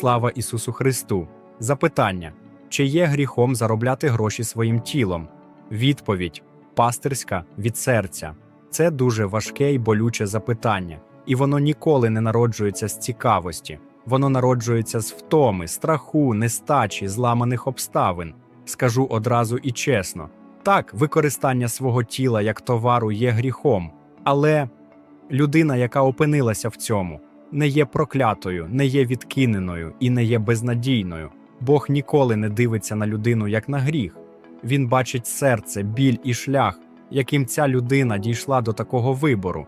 Слава Ісусу Христу! Запитання: чи є гріхом заробляти гроші своїм тілом? Відповідь пастирська від серця. Це дуже важке і болюче запитання, і воно ніколи не народжується з цікавості. Воно народжується з втоми, страху, нестачі, зламаних обставин. Скажу одразу і чесно: так, використання свого тіла як товару є гріхом, але людина, яка опинилася в цьому, не є проклятою, не є відкиненою і не є безнадійною. Бог ніколи не дивиться на людину як на гріх. Він бачить серце, біль і шлях, яким ця людина дійшла до такого вибору.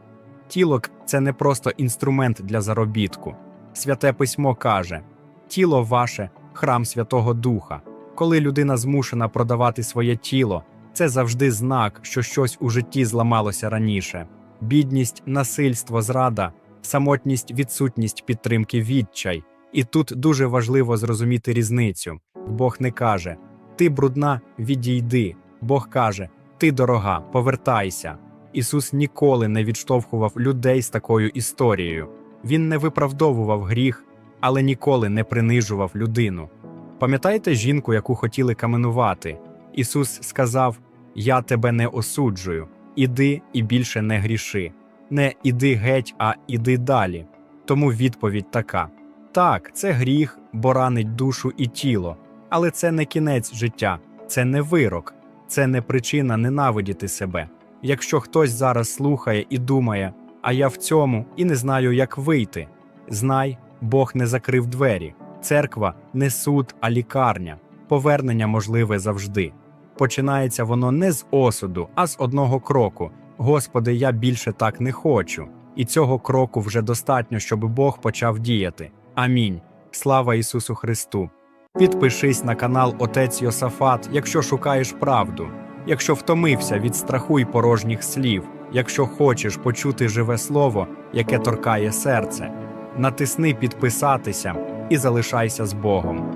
Тіло це не просто інструмент для заробітку. Святе письмо каже: тіло ваше храм Святого Духа. Коли людина змушена продавати своє тіло, це завжди знак, що щось у житті зламалося раніше. Бідність, насильство, зрада, самотність, відсутність підтримки, відчай. І тут дуже важливо зрозуміти різницю. Бог не каже: Ти брудна, відійди. Бог каже: Ти дорога, повертайся. Ісус ніколи не відштовхував людей з такою історією. Він не виправдовував гріх, але ніколи не принижував людину. Пам'ятаєте жінку, яку хотіли каменувати? Ісус сказав: Я тебе не осуджую, іди і більше не гріши. Не іди геть, а іди далі. Тому відповідь така: так, це гріх, бо ранить душу і тіло, але це не кінець життя, це не вирок, це не причина ненавидіти себе. Якщо хтось зараз слухає і думає, а я в цьому і не знаю, як вийти. Знай, Бог не закрив двері, церква не суд, а лікарня. Повернення можливе завжди. Починається воно не з осуду, а з одного кроку. Господи, я більше так не хочу. І цього кроку вже достатньо, щоб Бог почав діяти. Амінь. Слава Ісусу Христу! Підпишись на канал Отець Йосафат, якщо шукаєш правду, якщо втомився від страху й порожніх слів, якщо хочеш почути живе слово, яке торкає серце. Натисни підписатися і залишайся з Богом.